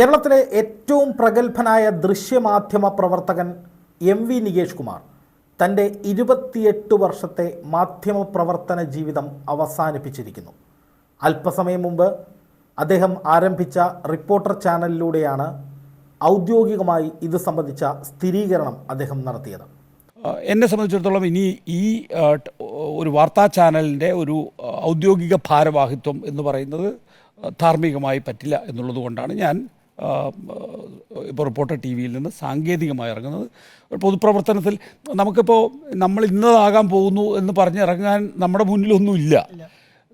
കേരളത്തിലെ ഏറ്റവും പ്രഗത്ഭനായ ദൃശ്യമാധ്യമ പ്രവർത്തകൻ എം വി നികേഷ് കുമാർ തന്റെ ഇരുപത്തിയെട്ട് വർഷത്തെ മാധ്യമ പ്രവർത്തന ജീവിതം അവസാനിപ്പിച്ചിരിക്കുന്നു. അല്പസമയം മുമ്പ് അദ്ദേഹം ആരംഭിച്ച റിപ്പോർട്ടർ ചാനലിലൂടെയാണ് ഔദ്യോഗികമായി ഇത് സംബന്ധിച്ച സ്ഥിരീകരണം അദ്ദേഹം നടത്തിയത്. എന്നെ സംബന്ധിച്ചിടത്തോളം ഇനി ഈ ഒരു വാർത്താ ചാനലിന്റെ ഒരു ഔദ്യോഗിക ഭാരവാഹിത്വം എന്ന് പറയുന്നത് ധാർമ്മികമായി പറ്റില്ല എന്നുള്ളത് കൊണ്ടാണ് ഞാൻ ഇപ്പോൾ റിപ്പോർട്ടർ ടി വിയിൽ നിന്ന് സാങ്കേതികമായി ഇറങ്ങുന്നത്. പൊതുപ്രവർത്തനത്തിൽ നമുക്കിപ്പോൾ നമ്മൾ ഇന്നതാകാൻ പോകുന്നു എന്ന് പറഞ്ഞിറങ്ങാൻ നമ്മുടെ മുന്നിലൊന്നുമില്ല.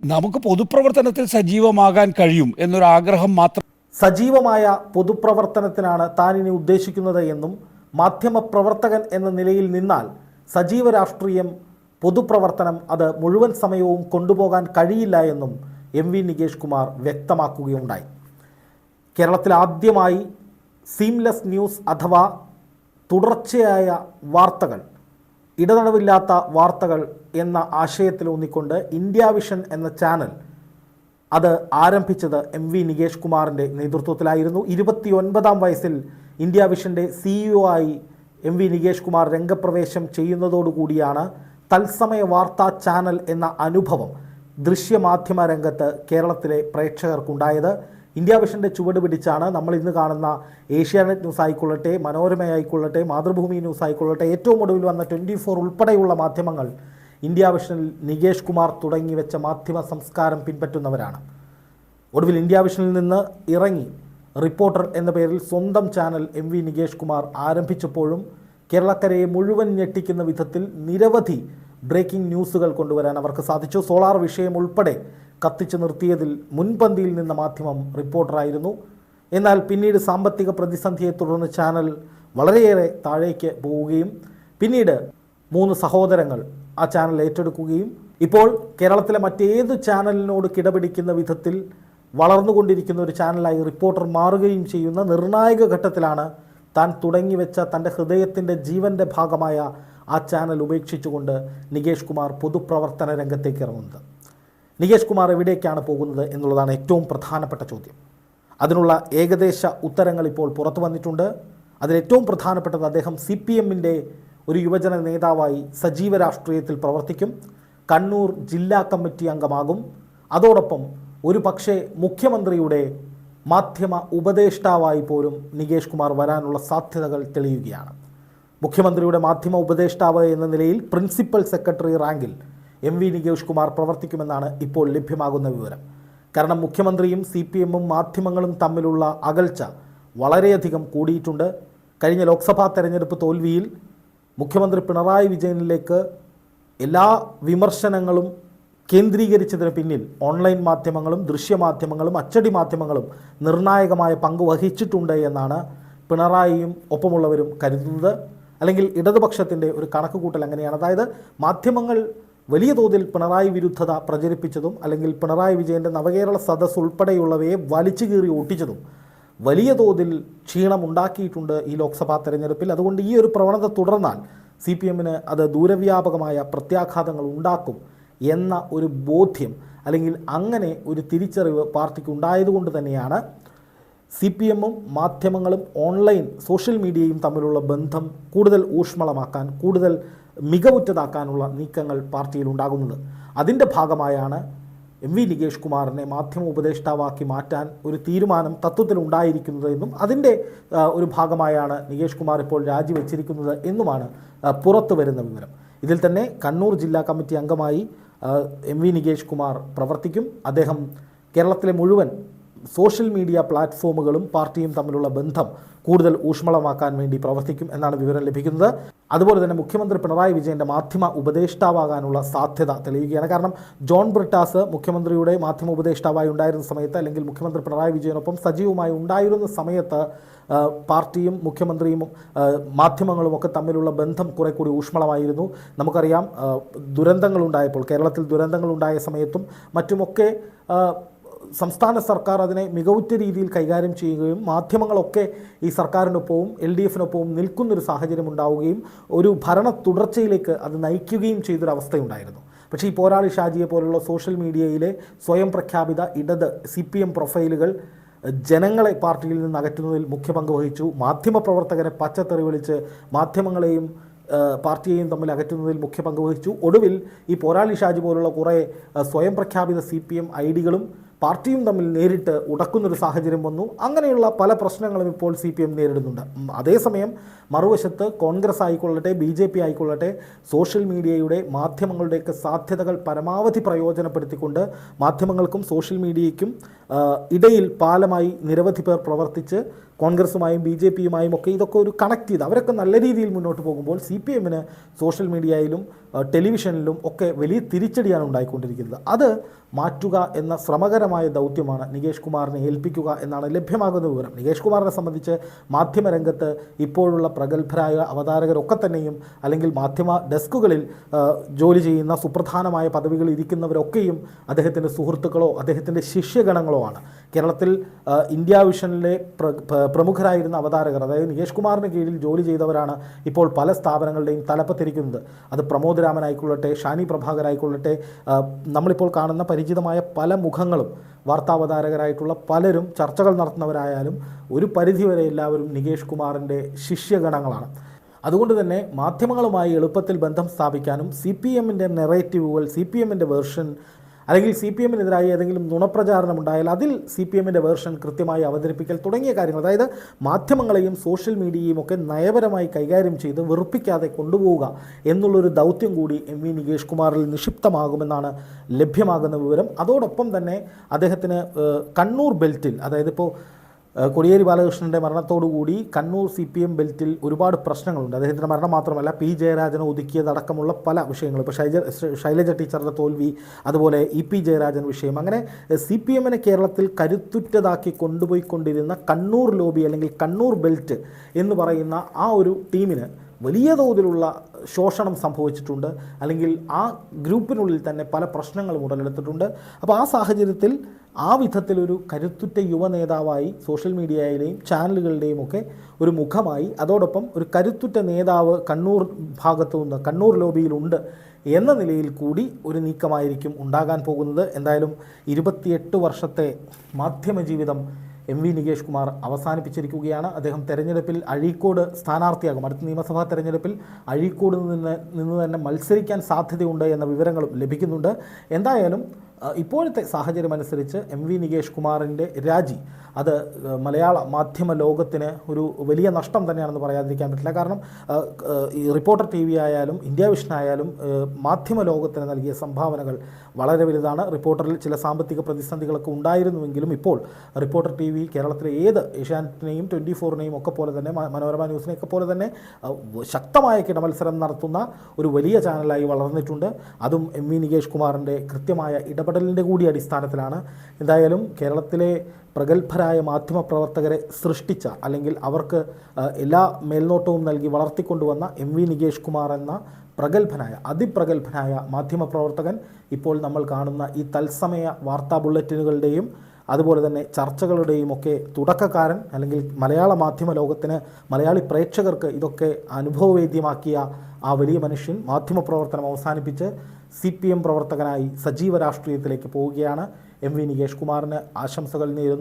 നമുക്ക് പൊതുപ്രവർത്തനത്തിൽ സജീവമാകാൻ കഴിയും എന്നൊരു ആഗ്രഹം മാത്രം സജീവമായ പൊതുപ്രവർത്തനത്തിനാണ് താൻ ഇനി ഉദ്ദേശിക്കുന്നത് എന്നും മാധ്യമപ്രവർത്തകൻ എന്ന നിലയിൽ നിന്നാൽ സജീവ രാഷ്ട്രീയം പൊതുപ്രവർത്തനം അത് മുഴുവൻ സമയവും കൊണ്ടുപോകാൻ കഴിയില്ല എന്നും എം വി നികേഷ് കുമാർ വ്യക്തമാക്കുകയുണ്ടായി. കേരളത്തിൽ ആദ്യമായി സീംലെസ് ന്യൂസ് അഥവാ തുടർച്ചയായ വാർത്തകൾ ഇടതടവില്ലാത്ത വാർത്തകൾ എന്ന ആശയത്തിലൂന്നിക്കൊണ്ട് ഇന്ത്യ വിഷൻ എന്ന ചാനൽ അത് ആരംഭിച്ചത് എം വി നികേഷ് കുമാറിന്റെ നേതൃത്വത്തിലായിരുന്നു. ഇരുപത്തി ഒൻപതാം വയസ്സിൽ ഇന്ത്യ വിഷന്റെ സിഇഒ ആയി എം വി നികേഷ് കുമാർ രംഗപ്രവേശം ചെയ്യുന്നതോടുകൂടിയാണ് തത്സമയ വാർത്താ ചാനൽ എന്ന അനുഭവം ദൃശ്യമാധ്യമ രംഗത്ത് കേരളത്തിലെ പ്രേക്ഷകർക്കുണ്ടായത്. ഇന്ത്യ വിഷന്റെ ചുവട് പിടിച്ചാണ് നമ്മൾ ഇന്ന് കാണുന്ന ഏഷ്യാനെറ്റ് ന്യൂസ് ആയിക്കൊള്ളട്ടെ മനോരമ ആയിക്കൊള്ളട്ടെ മാതൃഭൂമി ന്യൂസ് ആയിക്കൊള്ളട്ടെ ഏറ്റവും ഒടുവിൽ വന്ന ട്വന്റി ഫോർ ഉൾപ്പെടെയുള്ള മാധ്യമങ്ങൾ ഇന്ത്യ വിഷനിൽ നികേഷ് കുമാർ തുടങ്ങി വെച്ച മാധ്യമ സംസ്കാരം പിൻപറ്റുന്നവരാണ്. ഒടുവിൽ ഇന്ത്യ വിഷനിൽ നിന്ന് ഇറങ്ങി. റിപ്പോർട്ടർ എന്ന പേരിൽ സ്വന്തം channel M V Nikesh Kumar ആരംഭിച്ചപ്പോഴും കേരളക്കരയെ മുഴുവൻ ഞെട്ടിക്കുന്ന വിധത്തിൽ നിരവധി ബ്രേക്കിംഗ് ന്യൂസുകൾ കൊണ്ടുവരാൻ അവർക്ക് സാധിച്ചു. സോളാർ വിഷയം ഉൾപ്പെടെ കത്തിച്ചു നിർത്തിയതിൽ മുൻപന്തിയിൽ നിന്ന മാധ്യമം റിപ്പോർട്ടറായിരുന്നു. എന്നാൽ പിന്നീട് സാമ്പത്തിക പ്രതിസന്ധിയെ തുടർന്ന് ചാനൽ വളരെയേറെ താഴേക്ക് പോവുകയും പിന്നീട് മൂന്ന് സഹോദരങ്ങൾ ആ ചാനൽ ഏറ്റെടുക്കുകയും ഇപ്പോൾ കേരളത്തിലെ മറ്റേത് ചാനലിനോട് കിടപിടിക്കുന്ന വിധത്തിൽ വളർന്നുകൊണ്ടിരിക്കുന്ന ഒരു ചാനലായി റിപ്പോർട്ടർ മാറുകയും ചെയ്യുന്ന നിർണായക ഘട്ടത്തിലാണ് താൻ തുടങ്ങിവെച്ച തന്റെ ഹൃദയത്തിന്റെ ജീവന്റെ ഭാഗമായ ആ ചാനൽ ഉപേക്ഷിച്ചുകൊണ്ട് നികേഷ് കുമാർ പൊതുപ്രവർത്തന രംഗത്തേക്ക് ഇറങ്ങുന്നത്. നികേഷ് കുമാർ എവിടേക്കാണ് പോകുന്നത് എന്നുള്ളതാണ് ഏറ്റവും പ്രധാനപ്പെട്ട ചോദ്യം. അതിനുള്ള ഏകദേശ ഉത്തരങ്ങൾ ഇപ്പോൾ പുറത്തു വന്നിട്ടുണ്ട്. അതിലേറ്റവും പ്രധാനപ്പെട്ടത് അദ്ദേഹം സി പി എമ്മിന്റെ ഒരു യുവജന നേതാവായി സജീവ രാഷ്ട്രീയത്തിൽ പ്രവർത്തിക്കും. കണ്ണൂർ ജില്ലാ കമ്മിറ്റി അംഗമാകും. അതോടൊപ്പം ഒരു പക്ഷേ മുഖ്യമന്ത്രിയുടെ മാധ്യമ ഉപദേഷ്ടാവായി പോലും നികേഷ് കുമാർ വരാനുള്ള സാധ്യതകൾ തെളിയുകയാണ്. മുഖ്യമന്ത്രിയുടെ മാധ്യമ ഉപദേഷ്ടാവ് എന്ന നിലയിൽ principal secretary rank M V Nikesh Kumar പ്രവർത്തിക്കുമെന്നാണ് ഇപ്പോൾ ലഭ്യമാകുന്ന വിവരം. കാരണം മുഖ്യമന്ത്രിയും സി പി എമ്മും മാധ്യമങ്ങളും തമ്മിലുള്ള അകൽച്ച വളരെയധികം കൂടിയിട്ടുണ്ട്. കഴിഞ്ഞ ലോക്സഭാ തെരഞ്ഞെടുപ്പ് തോൽവിയിൽ മുഖ്യമന്ത്രി പിണറായി വിജയനിലേക്ക് എല്ലാ വിമർശനങ്ങളും കേന്ദ്രീകരിച്ചതിന് പിന്നിൽ ഓൺലൈൻ മാധ്യമങ്ങളും ദൃശ്യമാധ്യമങ്ങളും അച്ചടി മാധ്യമങ്ങളും നിർണായകമായ പങ്ക് വഹിച്ചിട്ടുണ്ട് എന്നാണ് പിണറായിയും ഒപ്പമുള്ളവരും കരുതുന്നത്. അല്ലെങ്കിൽ ഇടതുപക്ഷത്തിന്റെ ഒരു കണക്കുകൂട്ടൽ അങ്ങനെയാണ്. അതായത് മാധ്യമങ്ങൾ വലിയ തോതിൽ പിണറായി വിരുദ്ധത പ്രചരിപ്പിച്ചതും അല്ലെങ്കിൽ പിണറായി വിജയന്റെ നവകേരള സദസ് ഉൾപ്പെടെയുള്ളവയെ വലിച്ചു കീറി ഒട്ടിച്ചതും വലിയ തോതിൽ ക്ഷീണം ഉണ്ടാക്കിയിട്ടുണ്ട് ഈ ലോക്സഭാ തെരഞ്ഞെടുപ്പിൽ. അതുകൊണ്ട് ഈ ഒരു പ്രവണത തുടർന്നാൽ സി പി എമ്മിന് അത് ദൂരവ്യാപകമായ പ്രത്യാഘാതങ്ങൾ ഉണ്ടാക്കും എന്ന ഒരു ബോധ്യം അല്ലെങ്കിൽ അങ്ങനെ ഒരു തിരിച്ചറിവ് പാർട്ടിക്ക് ഉണ്ടായതുകൊണ്ട് തന്നെയാണ് സി പി എമ്മും മാധ്യമങ്ങളും ഓൺലൈൻ സോഷ്യൽ മീഡിയയും തമ്മിലുള്ള ബന്ധം കൂടുതൽ ഊഷ്മളമാക്കാൻ കൂടുതൽ മികവുറ്റതാക്കാനുള്ള നീക്കങ്ങൾ പാർട്ടിയിൽ ഉണ്ടാകുന്നത് അതിന്റെ ഭാഗമായാണ് എം വി നികേഷ് കുമാറിനെ മാധ്യമ ഉപദേഷ്ടാവാക്കി മാറ്റാൻ ഒരു തീരുമാനം തത്വത്തിൽ ഉണ്ടായിരിക്കുന്നത് എന്നും അതിന്റെ ഒരു ഭാഗമായാണ് നികേഷ് കുമാർ ഇപ്പോൾ രാജിവെച്ചിരിക്കുന്നത് എന്നുമാണ് പുറത്തു വരുന്ന വിവരം. ഇതിൽ തന്നെ കണ്ണൂർ ജില്ലാ കമ്മിറ്റി അംഗമായി എം വി നികേഷ് കുമാർ പ്രവർത്തിക്കും. അദ്ദേഹം കേരളത്തിലെ മുഴുവൻ സോഷ്യൽ മീഡിയ പ്ലാറ്റ്ഫോമുകളും പാർട്ടിയും തമ്മിലുള്ള ബന്ധം കൂടുതൽ ഊഷ്മളമാക്കാൻ വേണ്ടി പ്രവർത്തിക്കും എന്നാണ് വിവരം ലഭിക്കുന്നത്. അതുപോലെ തന്നെ മുഖ്യമന്ത്രി പിണറായി വിജയന്റെ മാധ്യമ ഉപദേഷ്ടാവാകാനുള്ള സാധ്യത തെളിയുകയാണ്. കാരണം ജോൺ ബ്രിട്ടാസ് മുഖ്യമന്ത്രിയുടെ മാധ്യമ ഉപദേഷ്ടാവായി ഉണ്ടായിരുന്ന സമയത്ത് അല്ലെങ്കിൽ മുഖ്യമന്ത്രി പിണറായി വിജയനൊപ്പം സജീവമായി ഉണ്ടായിരുന്ന സമയത്ത് പാർട്ടിയും മുഖ്യമന്ത്രിയും മാധ്യമങ്ങളും ഒക്കെ തമ്മിലുള്ള ബന്ധം കുറെ കൂടി ഊഷ്മളമായിരുന്നു. നമുക്കറിയാം ദുരന്തങ്ങളുണ്ടായപ്പോൾ കേരളത്തിൽ ദുരന്തങ്ങളുണ്ടായ സമയത്തും മറ്റുമൊക്കെ സംസ്ഥാന സർക്കാർ അതിനെ മികവുറ്റ രീതിയിൽ കൈകാര്യം ചെയ്യുകയും മാധ്യമങ്ങളൊക്കെ ഈ സർക്കാരിനൊപ്പവും എൽ ഡി എഫിനൊപ്പവും നിൽക്കുന്നൊരു സാഹചര്യം ഉണ്ടാവുകയും ഒരു ഭരണ തുടർച്ചയിലേക്ക് അത് നയിക്കുകയും ചെയ്തൊരവസ്ഥയുണ്ടായിരുന്നു. പക്ഷേ ഈ പോരാളി ഷാജിയെ പോലുള്ള സോഷ്യൽ മീഡിയയിലെ സ്വയം പ്രഖ്യാപിത ഇടത് സി പി എം പ്രൊഫൈലുകൾ ജനങ്ങളെ പാർട്ടിയിൽ നിന്ന് അകറ്റുന്നതിൽ മുഖ്യ പങ്ക് വഹിച്ചു. മാധ്യമപ്രവർത്തകരെ പച്ചത്തെറി വിളിച്ച് മാധ്യമങ്ങളെയും പാർട്ടിയെയും തമ്മിൽ അകറ്റുന്നതിൽ മുഖ്യ പങ്ക് വഹിച്ചു. ഒടുവിൽ ഈ പോരാളി ഷാജി പോലുള്ള കുറേ സ്വയം പ്രഖ്യാപിത സി പി എം ഐ ഡികളും പാർട്ടിയും തമ്മിൽ നേരിട്ട് ഉടക്കുന്നൊരു സാഹചര്യം വന്നു. അങ്ങനെയുള്ള പല പ്രശ്നങ്ങളും ഇപ്പോൾ സി പി എം നേരിടുന്നുണ്ട്. അതേസമയം മറുവശത്ത് കോൺഗ്രസ് ആയിക്കൊള്ളട്ടെ ബി ജെ പി ആയിക്കൊള്ളട്ടെ സോഷ്യൽ മീഡിയയുടെ മാധ്യമങ്ങളുടെയൊക്കെ സാധ്യതകൾ പരമാവധി പ്രയോജനപ്പെടുത്തിക്കൊണ്ട് മാധ്യമങ്ങൾക്കും സോഷ്യൽ മീഡിയയ്ക്കും ഇടയിൽ പാലമായി നിരവധി പേർ പ്രവർത്തിച്ച് കോൺഗ്രസുമായും ബി ജെ പിയുമായും ഒക്കെ ഇതൊക്കെ ഒരു കണക്ട് ചെയ്ത് അവരൊക്കെ നല്ല രീതിയിൽ മുന്നോട്ട് പോകുമ്പോൾ സി പി എമ്മിന് സോഷ്യൽ മീഡിയയിലും ടെലിവിഷനിലും ഒക്കെ വലിയ തിരിച്ചടിയാണ് ഉണ്ടായിക്കൊണ്ടിരിക്കുന്നത്. അത് മാറ്റുക എന്ന ശ്രമകരമായ ദൗത്യമാണ് നികേഷ് കുമാറിനെ ഏൽപ്പിക്കുക എന്നാണ് ലഭ്യമാകുന്ന വിവരം. നികേഷ് കുമാറിനെ സംബന്ധിച്ച് മാധ്യമരംഗത്ത് ഇപ്പോഴുള്ള പ്രഗത്ഭരായ അവതാരകരൊക്കെ തന്നെയും അല്ലെങ്കിൽ മാധ്യമ ഡെസ്കുകളിൽ ജോലി ചെയ്യുന്ന സുപ്രധാനമായ പദവികളിൽ ഇരിക്കുന്നവരൊക്കെയും അദ്ദേഹത്തിന്റെ സുഹൃത്തുക്കളോ അദ്ദേഹത്തിന്റെ ശിഷ്യഗണങ്ങളോ ആണ് കേരളത്തിൽ ഇന്ത്യ വിഷനിലെ പ്ര പ്ര- പ്രമുഖരായിരുന്ന അവതാരകർ അതായത് നികേഷ് കുമാറിന് കീഴിൽ ജോലി ചെയ്തവരാണ് ഇപ്പോൾ പല സ്ഥാപനങ്ങളുടെയും തലപ്പത്തിരിക്കുന്നത്. അത് പ്രമോദ് രാമൻ ആയിക്കൊള്ളട്ടെ ഷാനി പ്രഭാകർ ആയിക്കൊള്ളട്ടെ നമ്മളിപ്പോൾ കാണുന്ന പരിചിതമായ പല മുഖങ്ങളും വാർത്താവതാരകരായിട്ടുള്ള പലരും ചർച്ചകൾ നടത്തുന്നവരായാലും ഒരു പരിധിവരെ എല്ലാവരും നികേഷ് കുമാറിന്റെ ശിഷ്യഗണങ്ങളാണ്. അതുകൊണ്ട് തന്നെ മാധ്യമങ്ങളുമായി എളുപ്പത്തിൽ ബന്ധം സ്ഥാപിക്കാനും സി പി എമ്മിന്റെ നെറേറ്റീവുകൾ സി പി എമ്മിന്റെ വേർഷൻ അല്ലെങ്കിൽ സി പി എമ്മിനെതിരായി ഏതെങ്കിലും നുണപ്രചാരണം ഉണ്ടായാൽ അതിൽ സി പി എമ്മിന്റെ വേർഷൻ കൃത്യമായി അവതരിപ്പിക്കൽ തുടങ്ങിയ കാര്യങ്ങൾ അതായത് മാധ്യമങ്ങളെയും സോഷ്യൽ മീഡിയയും ഒക്കെ നയപരമായി കൈകാര്യം ചെയ്ത് വെറുപ്പിക്കാതെ കൊണ്ടുപോവുക എന്നുള്ളൊരു ദൗത്യം കൂടി എം വി നികേഷ് കുമാറിൽ നിക്ഷിപ്തമാകുമെന്നാണ് ലഭ്യമാകുന്ന വിവരം. അതോടൊപ്പം തന്നെ അദ്ദേഹത്തിന് കണ്ണൂർ ബെൽറ്റിൽ അതായത് ഇപ്പോൾ കോടിയേരി ബാലകൃഷ്ണന്റെ മരണത്തോടുകൂടി കണ്ണൂർ സി പി എം ബെൽറ്റിൽ ഒരുപാട് പ്രശ്നങ്ങളുണ്ട്. അദ്ദേഹത്തിന്റെ മരണം മാത്രമല്ല പി ജയരാജനെ ഒതുക്കിയതടക്കമുള്ള പല വിഷയങ്ങൾ ഇപ്പോൾ ശൈജ ശൈലജ ടീച്ചറുടെ തോൽവി അതുപോലെ ഇ പി ജയരാജൻ വിഷയം. അങ്ങനെ സി പി എമ്മിനെ കേരളത്തിൽ കരുത്തുറ്റതാക്കി കൊണ്ടുപോയിക്കൊണ്ടിരുന്ന കണ്ണൂർ ലോബി അല്ലെങ്കിൽ കണ്ണൂർ ബെൽറ്റ് എന്ന് പറയുന്ന ആ ഒരു ടീമിന് വലിയ തോതിലുള്ള ശോഷണം സംഭവിച്ചിട്ടുണ്ട്. അല്ലെങ്കിൽ ആ ഗ്രൂപ്പിനുള്ളിൽ തന്നെ പല പ്രശ്നങ്ങളും ഉടലെടുത്തിട്ടുണ്ട്. അപ്പോൾ ആ സാഹചര്യത്തിൽ ആ വിധത്തിലൊരു കരുത്തുറ്റ യുവ നേതാവായി സോഷ്യൽ മീഡിയയിലെയും ചാനലുകളുടെയും ഒക്കെ ഒരു മുഖമായി അതോടൊപ്പം ഒരു കരുത്തുറ്റ നേതാവ് കണ്ണൂർ ഭാഗത്തു നിന്ന് കണ്ണൂർ ലോബിയിലുണ്ട് എന്ന നിലയിൽ കൂടി ഒരു നീക്കമായിരിക്കും ഉണ്ടാകാൻ പോകുന്നത്. എന്തായാലും ഇരുപത്തിയെട്ട് വർഷത്തെ മാധ്യമ ജീവിതം എം വി നികേഷ് കുമാർ അവസാനിപ്പിച്ചിരിക്കുകയാണ്. അദ്ദേഹം തെരഞ്ഞെടുപ്പിൽ അഴീക്കോട് സ്ഥാനാർത്ഥിയാകും. അടുത്ത നിയമസഭാ തെരഞ്ഞെടുപ്പിൽ അഴീക്കോട് നിന്ന് നിന്ന് തന്നെ മത്സരിക്കാൻ സാധ്യതയുണ്ട് എന്ന വിവരങ്ങളും ലഭിക്കുന്നുണ്ട്. എന്തായാലും ഇപ്പോഴത്തെ സാഹചര്യം അനുസരിച്ച് എം വി നികേഷ് കുമാറിന്റെ രാജി അത് മലയാള മാധ്യമ ലോകത്തിന് ഒരു വലിയ നഷ്ടം തന്നെയാണെന്ന് പറയാതിരിക്കാൻ പറ്റില്ല. കാരണം ഈ റിപ്പോർട്ടർ ടി വി ആയാലും ഇന്ത്യ വിഷനായാലും മാധ്യമ ലോകത്തിന് നൽകിയ സംഭാവനകൾ വളരെ വലുതാണ്. റിപ്പോർട്ടറിൽ ചില സാമ്പത്തിക പ്രതിസന്ധികളൊക്കെ ഉണ്ടായിരുന്നുവെങ്കിലും ഇപ്പോൾ റിപ്പോർട്ടർ ടി വി കേരളത്തിലെ ഏത് ഏഷ്യാനെറ്റിനെയും ട്വന്റി ഫോറിനെയും ഒക്കെ പോലെ തന്നെ മനോരമ ന്യൂസിനെയൊക്കെ പോലെ തന്നെ ശക്തമായ കിടമത്സരം നടത്തുന്ന ഒരു വലിയ ചാനലായി വളർന്നിട്ടുണ്ട്. അതും എം വി നികേഷ് കുമാറിന്റെ കൃത്യമായ ഇടപെടലിന്റെ കൂടി അടിസ്ഥാനത്തിലാണ്. എന്തായാലും കേരളത്തിലെ പ്രഗത്ഭരായ മാധ്യമപ്രവർത്തകരെ സൃഷ്ടിച്ച അല്ലെങ്കിൽ അവർക്ക് എല്ലാ മേൽനോട്ടവും നൽകി വളർത്തിക്കൊണ്ടുവന്ന എം വി നികേഷ് കുമാർ എന്ന പ്രഗത്ഭനായ അതിപ്രഗത്ഭനായ മാധ്യമപ്രവർത്തകൻ ഇപ്പോൾ നമ്മൾ കാണുന്ന ഈ തത്സമയ വാർത്താ ബുള്ളറ്റിനുകളുടെയും അതുപോലെ തന്നെ ചർച്ചകളുടെയും ഒക്കെ തുടക്കക്കാരൻ അല്ലെങ്കിൽ മലയാള മാധ്യമ ലോകത്തിന് മലയാളി പ്രേക്ഷകർക്ക് ഇതൊക്കെ അനുഭവവേദ്യമാക്കിയ ആ വലിയ മനുഷ്യൻ മാധ്യമപ്രവർത്തനം അവസാനിപ്പിച്ച് സി പി എം പ്രവർത്തകനായി സജീവ രാഷ്ട്രീയത്തിലേക്ക് പോവുകയാണ്. എം വി നികേഷ് കുമാറിന് ആശംസകൾ നേരുന്നു.